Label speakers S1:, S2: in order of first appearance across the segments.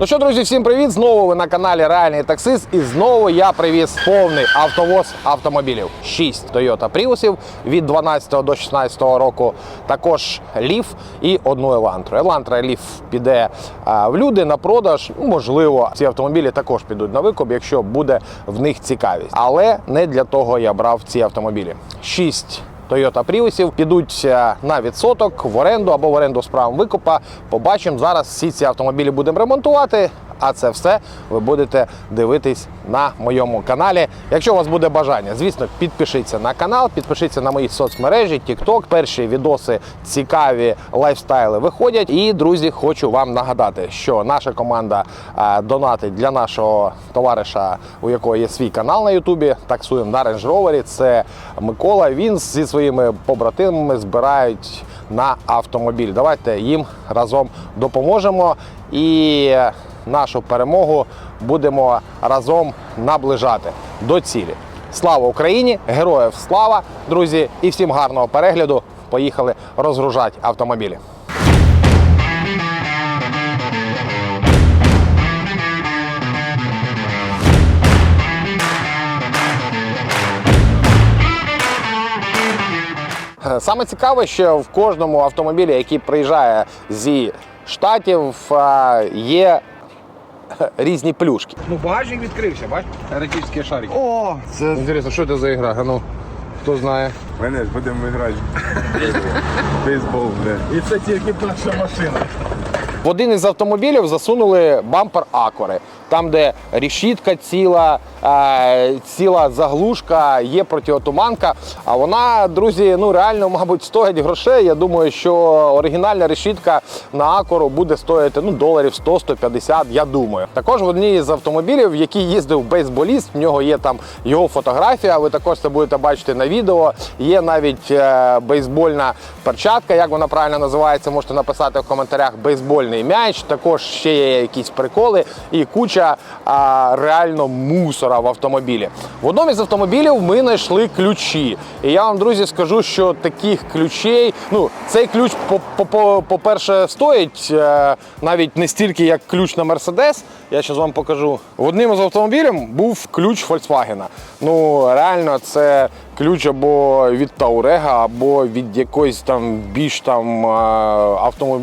S1: Ну що, друзі, всім привіт! Знову ви на каналі Реальний Таксист. І знову я привіз повний автовоз автомобілів. 6 Toyota Priusів від 12 до 16 року. Також Leaf і одну. Elantra і Leaf піде в люди на продаж. Ну, Можливо, ці автомобілі також підуть на викуп, якщо буде в них цікавість. Але не для того я брав ці автомобілі. 6 Toyota Priusів підуть е, на відсоток в оренду або в оренду з правом викупа. Побачимо зараз. Всі ці автомобілі будемо ремонтувати. А це все ви будете дивитись на моєму каналі. Якщо у вас буде бажання, звісно, підпишіться на канал, підпишіться на мої соцмережі, TikTok. Перші відоси цікаві лайфстайли виходять. І друзі, хочу вам нагадати, що наша команда е, донатить для нашого товариша, у якого є свій канал на Ютубі. Таксуємо на Range Rover. Це Микола. Він зі своїми побратимами збирають на автомобіль. Давайте їм разом допоможемо і нашу перемогу будемо разом наближати до цілі. Слава Україні! Героїв слава, друзі! І всім гарного перегляду! Поїхали розгружати автомобілі. Саме цікаве, що в кожному автомобілі, який приїжджає зі штатів, є різні плюшки.
S2: Ну, багажник відкрився, бач? Еротичний шарик.
S3: О, це
S1: Інтересно, що це за ігра? А ну, хто знає?
S3: мене ж будемо грати. Бейсбол, бля.
S2: І це тільки перша машина.
S1: В один із автомобілів засунули бампер Акори, там, де рішітка ціла, е, ціла заглушка, є протиотуманка. А вона, друзі, ну реально, мабуть, стоїть грошей. Я думаю, що оригінальна решітка на Акору буде стоїти ну, доларів 100-150, я думаю. Також в одній з автомобілів, в який їздив бейсболіст, в нього є там його фотографія. Ви також це будете бачити на відео. Є навіть е, бейсбольна перчатка, як вона правильно називається, можете написати в коментарях. Бейсбольний м'яч. Також ще є якісь приколи і куча а, реально мусора в автомобілі. В одному із автомобілів ми знайшли ключі. І я вам, друзі, скажу, що таких ключей, ну, цей ключ, по- по- по- по-перше, стоїть е, навіть не стільки, як ключ на Мерседес. Я зараз вам покажу. В одним із автомобілів був ключ Volkswagen. Ну, реально, це ключ або від Таурега, або від якоїсь там більш там е, автомоб...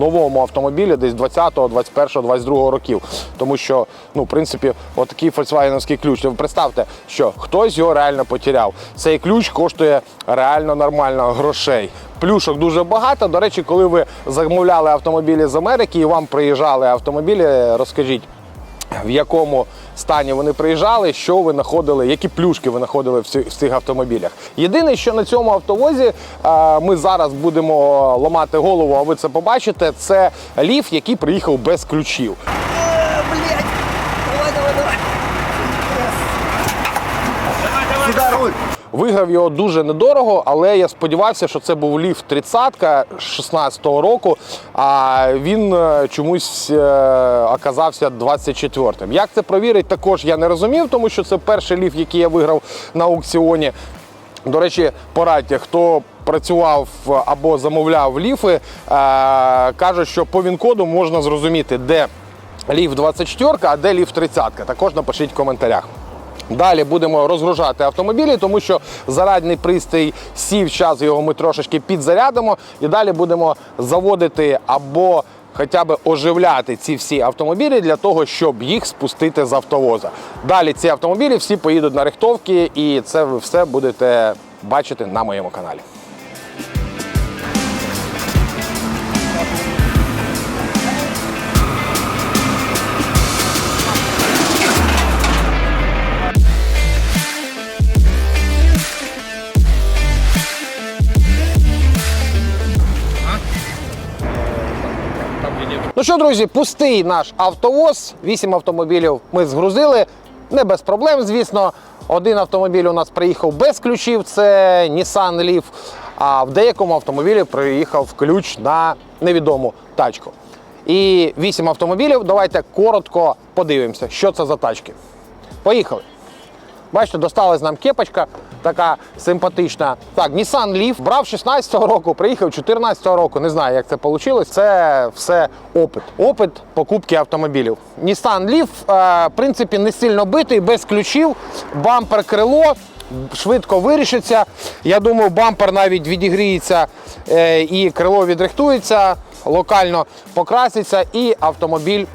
S1: новому автомобілі, десь 20-го, 21-го, 22-го років. Тому що, ну, в принципі, отакий фольксвагеновський ключ. Ви представте, що хтось його реально потеряв. Цей ключ коштує реально нормально грошей. Плюшок дуже багато. До речі, коли ви замовляли автомобілі з Америки і вам приїжджали автомобілі, розкажіть, в якому стані вони приїжджали, що ви знаходили, які плюшки ви знаходили в цих, автомобілях. Єдине, що на цьому автовозі е, ми зараз будемо ламати голову, а ви це побачите, це ліф, який приїхав без ключів.
S3: Сюди.
S1: Виграв його дуже недорого, але я сподівався, що це був ліф 30-ка 16-го року, а він е, чомусь е, оказався 24-м. Як це провірить, також я не розумів, тому що це перший ліф, який я виграв на аукціоні. До речі, порадьте, хто працював або замовляв ліфи, е, кажуть, що по він-коду можна зрозуміти, де ліф 24, а де ліф 30. Також напишіть в коментарях. Далі будемо розгружати автомобілі, тому що зарадний пристрій сів час, його ми трошечки підзарядимо, і далі будемо заводити або хоча б оживляти ці всі автомобілі для того, щоб їх спустити з автовоза. Далі ці автомобілі всі поїдуть на рихтовки, і це ви все будете бачити на моєму каналі. Ну що, друзі, пустий наш автовоз. Вісім автомобілів ми згрузили. Не без проблем, звісно. Один автомобіль у нас приїхав без ключів, це Nissan Leaf. А в деякому автомобілі приїхав ключ на невідому тачку. І вісім автомобілів. Давайте коротко подивимося, що це за тачки. Поїхали. Бачите, досталась нам кепочка. така симпатична. Так, Nissan Leaf брав 16-го року, приїхав 14-го року. Не знаю, як це вийшло. Це все опит. Опит покупки автомобілів. Nissan Leaf, е, в принципі, не сильно битий, без ключів, бампер крило. Швидко вирішиться. Я думаю, бампер навіть відігріється е, і крило відрихтується, локально покраситься, і автомобіль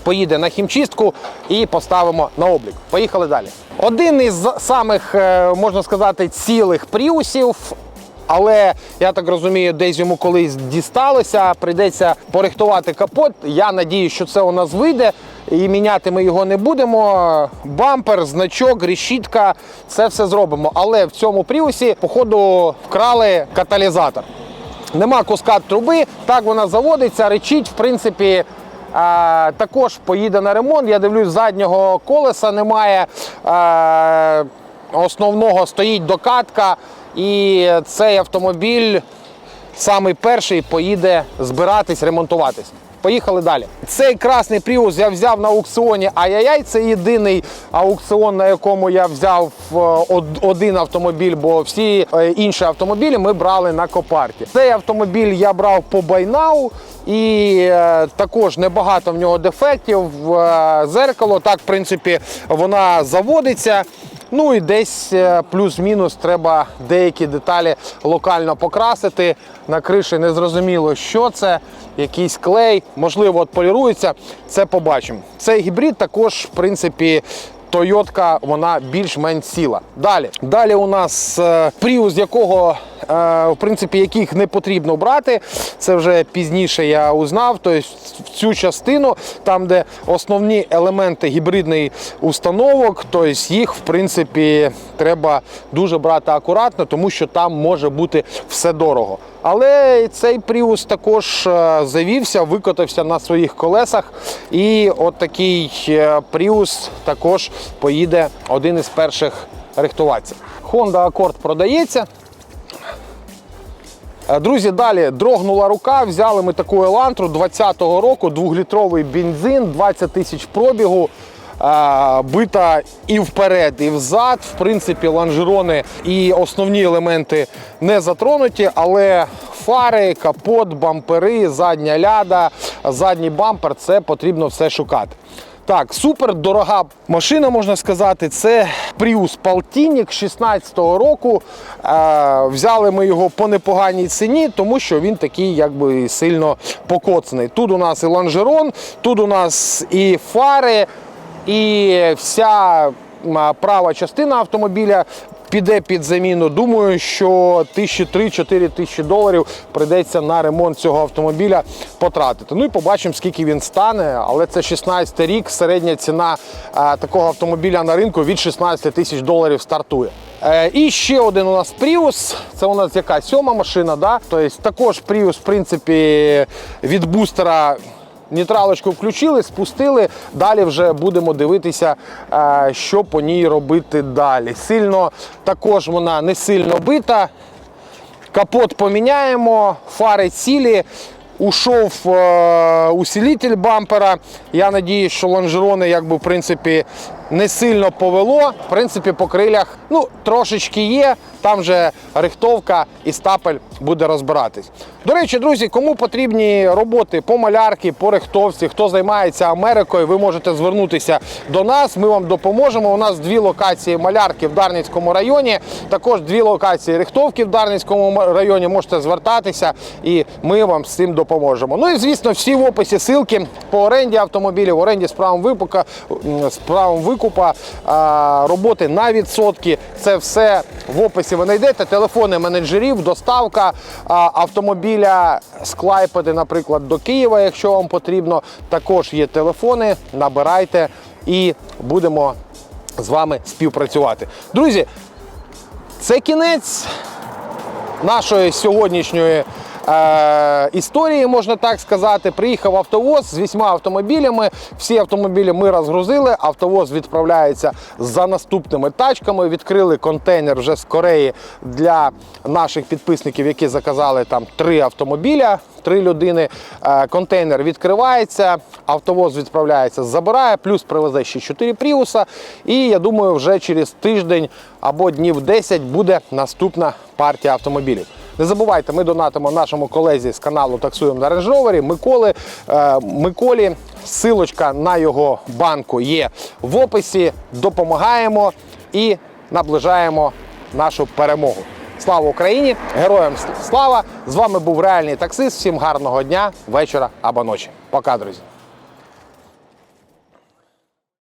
S1: поїде на хімчистку і поставимо на облік. Поїхали далі. Один із самих, е, можна сказати, цілих пріусів. Але я так розумію, десь йому колись дісталося, прийдеться порихтувати капот. Я надію, що це у нас вийде. І міняти ми його не будемо. Бампер, значок, решітка, це все зробимо. Але в цьому пріусі, походу, вкрали каталізатор. Нема куска труби, так вона заводиться, речить, в принципі. Також поїде на ремонт. Я дивлюсь, заднього колеса немає. Основного стоїть докатка. І цей автомобіль самий перший поїде збиратись, ремонтуватись. Поїхали далі. Цей красний Prius я взяв на аукціоні Ай-яй-яй. Це єдиний аукціон, на якому я взяв е, один автомобіль, бо всі е, інші автомобілі ми брали на копарті. Цей автомобіль я брав по байнау. І е, також небагато в нього дефектів. Е, зеркало, так, в принципі, вона заводиться. Ну і десь е, плюс-мінус треба деякі деталі локально покрасити. На криші не зрозуміло, що це, якийсь клей, можливо, от полірується. Це побачимо. Цей гібрид також, в принципі. Тойотка вона більш-менш сіла. Далі. Далі у нас е, Prius, якого е, в принципі яких не потрібно брати. Це вже пізніше я узнав. Тобто в цю частину, там, де основні елементи гібридних установок, тобто їх в принципі треба дуже брати акуратно, тому що там може бути все дорого. Але цей Prius також е, завівся, викотався на своїх колесах. І от такий е, Prius також поїде один із перших рихтуватися. Honda Accord продається. Е, Друзі, далі дрогнула рука. Взяли ми таку елантру 20-го року, двохлітровий бензин, 20 тисяч пробігу. е, Бита і вперед, і взад. В принципі, лонжерони і основні елементи не затронуті, але фари, капот, бампери, задня ляда, задній бампер це потрібно все шукати. Так, супер дорога машина, можна сказати. Це Prius Paltinic 16-го року. Е, взяли ми його по непоганій ціні, тому що він такий якби сильно покоцаний. Тут у нас і лонжерон, тут у нас і фари, і вся права частина автомобіля. Піде під заміну. Думаю, що тисячі 3-4 тисячі доларів прийдеться на ремонт цього автомобіля потратити. Ну і побачимо, скільки він стане. Але це 16 рік. Середня ціна е, такого автомобіля на ринку від 16 тисяч доларів стартує. Е, і ще один у нас Prius. Це у нас яка сьома машина. Да? Тобто також Prius, в принципі, від бустера. Нейтралочку включили, спустили. Далі вже будемо дивитися, е, що по ній робити далі. Сильно також вона не сильно бита. Капот поміняємо, фари цілі. Ушов е, усилитель бампера. Я надіюсь, що лонжерони, якби в принципі, не сильно повело. В принципі, по крилях ну, трошечки є. Там же рихтовка і стапель буде розбиратись. До речі, друзі, кому потрібні роботи по малярки, по рихтовці, хто займається Америкою, ви можете звернутися до нас. Ми вам допоможемо. У нас дві локації малярки в Дарницькому районі, також дві локації рихтовки в Дарницькому районі. Можете звертатися, і ми вам з цим допоможемо. Ну і звісно, всі в описі ссылки по оренді автомобілів, оренді з правом випука, з правом викупа, роботи на відсотки. Це все в описі ви знайдете. Телефони менеджерів, доставка автомобіля з Клайпеди, наприклад, до Києва, якщо вам потрібно. Також є телефони, набирайте і будемо з вами співпрацювати. Друзі, це кінець нашої сьогоднішньої е, історії, можна так сказати. Приїхав автовоз з вісьма автомобілями. Всі автомобілі ми розгрузили. Автовоз відправляється за наступними тачками. Відкрили контейнер вже з Кореї для наших підписників, які заказали там три автомобіля. Три людини. Е, Контейнер відкривається, автовоз відправляється, забирає, плюс привезе ще 4 пріуса. І я думаю, вже через тиждень або днів 10 буде наступна партія автомобілів. Не забувайте, ми донатимо нашому колезі з каналу Таксуємо на Rover, Миколи. Е, Миколі силочка на його банку є в описі. Допомагаємо і наближаємо нашу перемогу. Слава Україні! Героям слава! З вами був реальний таксист. Всім гарного дня, вечора або ночі. Пока, друзі!